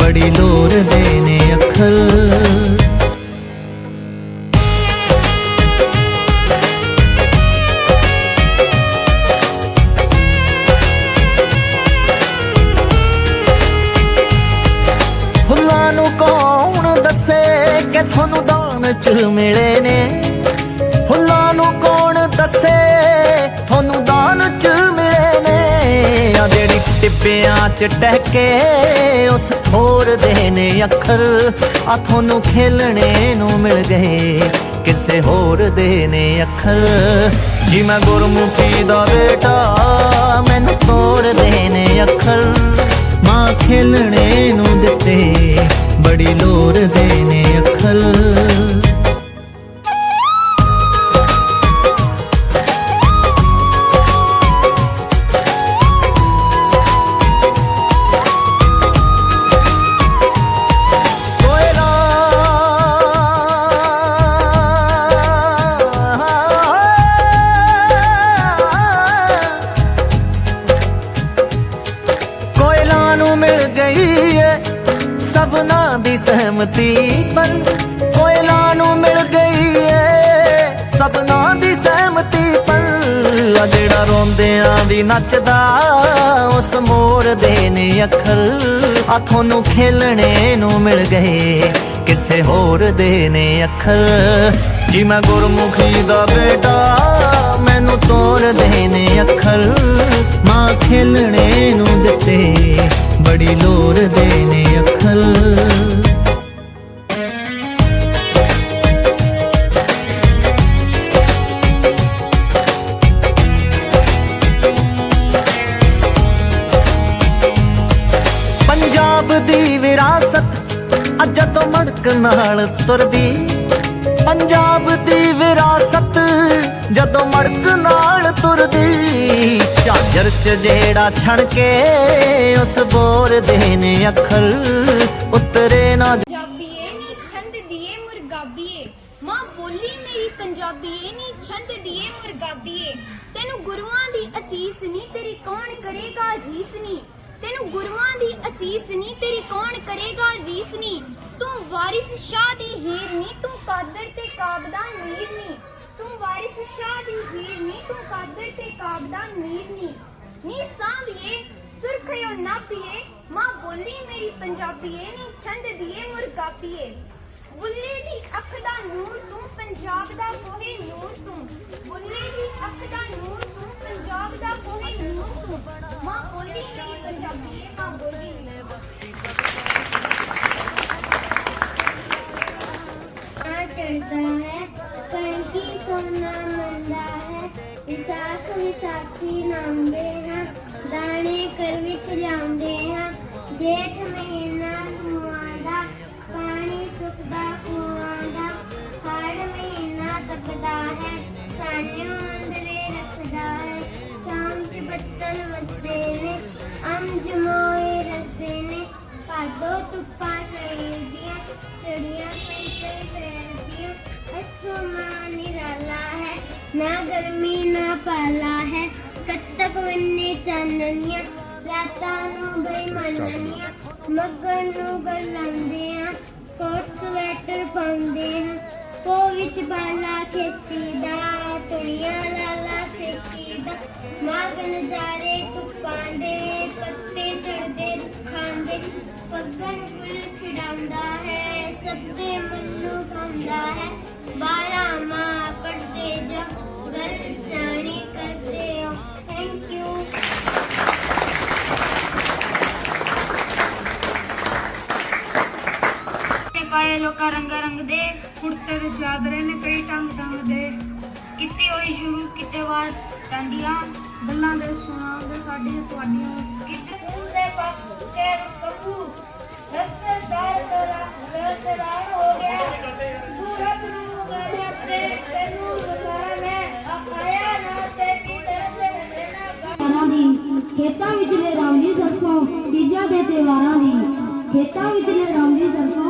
ਬੜੀ ਲੋਰ ਦੇ ਨੇ ਅੱਖਰ। ਫੁੱਲਾਂ ਨੂੰ ਕੌਣ ਦੱਸੇ ਕਿ ਤੁਹਾਨੂੰ ਦਾਨ ਚ ਮਿਲੇ ਨੇ? ਫੁੱਲਾਂ ਨੂੰ ਕੌਣ ਦੱਸੇ ਜਿਹੜੀ ਟਿੱਪਿਆਂ ਚ ਟਹਿਕੇ, ਉਸ ਥੋਰ ਦੇ ਨੇ ਅੱਖਰ, ਆ ਤੁਹਾਨੂੰ ਖੇਲਣੇ ਨੂੰ ਮਿਲ ਗਏ। ਕਿਸੇ ਹੋਰ ਦੇ ਨੇ ਅੱਖਰ। ਜੀ ਮੈਂ ਗੁਰਮੁਖੀ ਦਾ ਬੇਟਾ, ਮੈਨੂੰ ਤੋਰ ਦੇ ਨੇ ਅੱਖਰ। ਮਾਂ ਖੇਲਣੇ ਨੂੰ ਦਿੱਤੇ, ਬੜੀ ਲੋਰ ਦੇ ਨੇ ਸਭਨਾ ਦੀ ਸਹਿਮਤੀ ਪਰ ਕੋਇਲਾ ਨੂੰ ਮਿਲ ਗਈ ਏ। ਸਭਨਾ ਦੀ ਸਹਿਮਤੀ ਪਰ ਜਿਹੜਾ ਰੋਂਦਿਆਂ ਵੀ ਨੱਚਦਾ, ਉਸ ਮੋਰ ਦੇ ਨੇ ਅੱਖਰ। ਆ ਤੁਹਾਨੂੰ ਖੇਲਣੇ ਨੂੰ ਮਿਲ ਗਏ, ਕਿਸੇ ਹੋਰ ਦੇ ਨੇ ਅੱਖਰ। ਜੀ ਮੈਂ ਗੁਰਮੁਖੀ ਦਾ ਬੇਟਾ, ਮੈਨੂੰ ਤੋਰ ਦੇ ਨੇ ਅੱਖਰ। ਮਾਂ ਖੇਲਣੇ ਨੂੰ ਦਿੱਤੇ। ਬੜੀ ਲੋਰ ਦੇ ਨੇ ਅੱਖਰ। ਪੰਜਾਬ ਦੀ ਵਿਰਾਸਤ ਅੱਜ ਜਦੋਂ ਮੜਕ ਨਾਲ ਤੁਰਦੀ। ਪੰਜਾਬ ਦੀ ਵਿਰਾਸਤ ਜਦੋਂ ਮੜਕ ਨਾਲ ਤੁਰਦੀ। ਝਾਂਜਰ ਚ ਜਿਹੜਾ ਛਣ ਕੇ ਉਸ ਦੇ ਨੇ ਅੱਖਰ, ਉਤਰੇ ਨਾ ਪੰਜਾਬੀਏ ਨੀ, ਛੰਦ ਦੀਏ ਮੁਰਗਾਬੀਏ। ਮਾਂ ਬੋਲੀ ਮੇਰੀ ਪੰਜਾਬੀਏ ਨੀ, ਛੰਦ ਦੀਏ ਮੁਰਗਾਬੀਏ। ਤੈਨੂੰ ਗੁਰੂਆਂ ਦੀ ਅਸੀਸ ਨੀ, ਤੇਰੀ ਕੌਣ ਕਰੇਗਾ ਰੀਸ ਨੀ। ਤੈਨੂੰ ਗੁਰੂਆਂ ਦੀ ਅਸੀਸ ਨੀ, ਤੇਰੀ ਕੌਣ ਕਰੇਗਾ ਰੀਸ ਨੀ। ਤੂੰ ਵਾਰਿਸ ਸ਼ਾਹ ਦੀ ਹੀਰ ਨੀ, ਤੂੰ ਕਾਦਰ ਤੇ ਕਾਬ ਦਾ ਨੀਰ ਨੀ। ਤੂੰ ਵਾਰਿਸ ਸ਼ਾਹ ਦੀ ਹੀਰ ਨੀ, ਤੂੰ ਕਾਦਰ ਤੇ ਕਾਬ ਦਾ ਨੀਰ ਨੀ। ਨੀ ਸਾਂਭੀਏ ਸੁਰਖਿਓ ਨਾ ਪੀਏ ਮਾਂ ਬੋਲੀ ਮੇਰੀ ਪੰਜਾਬੀਏ ਨੀ ਛੰਦ ਦੀਏ ਮੁਰਗਾਪੀਏ ਬੁੱਲੇ ਦੀ ਅੱਖ ਦਾ ਨੂਰ ਤੂੰ ਪੰਜਾਬ ਦਾ ਕੋਹੇ ਨੂਰ ਤੂੰ ਬੁੱਲੇ ਦੀ ਅੱਖ ਦਾ ਨੂਰ ਤੂੰ ਪੰਜਾਬ ਦਾ ਕੋਹੇ ਨੂਰ ਤੂੰ ਮਾਂ ਬੋਲੀ ਮੇਰੀ ਪੰਜਾਬੀਏ ਮਾਂ ਬੋਲੀ ਮੇਰੀ ਚੜਦਾ ਹੈ ਕਣਕੀ ਸੋਨਾ ਮੰਦਾ ਹੈ ਵਿਸਾਖ ਵਿਸਾਖੀ ਨਾਂਦੇ ਹਾਂ ਦਾਣੇ ਕਰ ਵਿੱਚ ਲਿਆਉਂਦੇ ਹਾਂ। ਜੇਠ ਮਹੀਨਾ ਦਾ ਪਾਣੀ ਸੁੱਕਦਾ ਖੂਆਂ ਦਾ ਹੜ ਮਹੀਨਾ ਤਪਦਾ ਹੈ, ਸਾਨੂੰ ਅੰਦਰੇ ਰੱਖਦਾ ਹੈ। ਸ਼ਾਮ ਚ ਬੱਦਲ ਵੱਧਦੇ ਨੇ, ਅੰਜ ਮੋਏ ਰਸਦੇ ਨੇ। ਭਾਦੋ ਧੁੱਪਾਂ ਸੇਦੀਆਂ ਚੜੀਆਂ ਪੈਂਤੇ ਫੇਰਦੀਆਂ। ਅਸਮਾਨ ਨਿਰਾਲਾ ਹੈ, ਨਾ ਗਰਮੀ ਨਾ ਪਾਲਾ। ਹੈ ਚਾਨਣੀਆਂ ਰਾਤਾਂ ਨੂੰ ਬੇਮਨਨੀਆਂ ਮੱਗਨ ਨੂੰ ਗਲਾਂਦੇ ਆ ਕੋਟ ਸਵੈਟਰ ਪਾਉਂਦੇ ਆ ਕੋ ਵਿੱਚ ਬਾਲਾ ਖੇਤੀ ਦਾ ਆਏ ਲੋਕਾਂ ਰੰਗਾ ਰੰਗ ਦੇ, ਕੁੜਤੇ ਦੇ ਚਾਦਰੇ ਨੇ ਕਈ ਟੰਗ ਟੰਗ ਦੇ। ਕੀਤੀ ਹੋਈ ਸ਼ੁਰੂ, ਕਿਤੇ ਵਾਰ ਟਾਂਡੀਆਂ, ਗੱਲਾਂ ਦੇ ਸੁਣਾਉਂਦੇ ਸਾਡੀਆਂ ਤੁਹਾਡੀਆਂ। ਕਿਤੇ ਖੂਨ ਦੇ ਪੱਕ ਕੇ ਕਬੂ ਰਸਤੇਦਾਰ ਤੇਰਾ ਰਸਤੇਦਾਰ ਹੋ ਗਿਆ। ਸੂਰਤ ਨੂੰ ਗਏ ਆਪਣੇ ਤੈਨੂੰ ਗੁਜ਼ਾਰਾ ਮੈਂ ਆਇਆ ਨਾ ਤੇ ਕਿਤੇ ਸੇ ਦੇਣਾ ਦੀ। ਖੇਤਾਂ ਵਿੱਚ ਲੈ ਰਾਮਲੀ ਸਰਸੋਂ ਤੀਜਾ ਦੇ ਤਿਵਾਰਾਂ ਦੀ। ਖੇਤਾਂ ਵਿਚਲੇ ਲੈ ਰਾਮਲੀ ਸਰਸੋਂ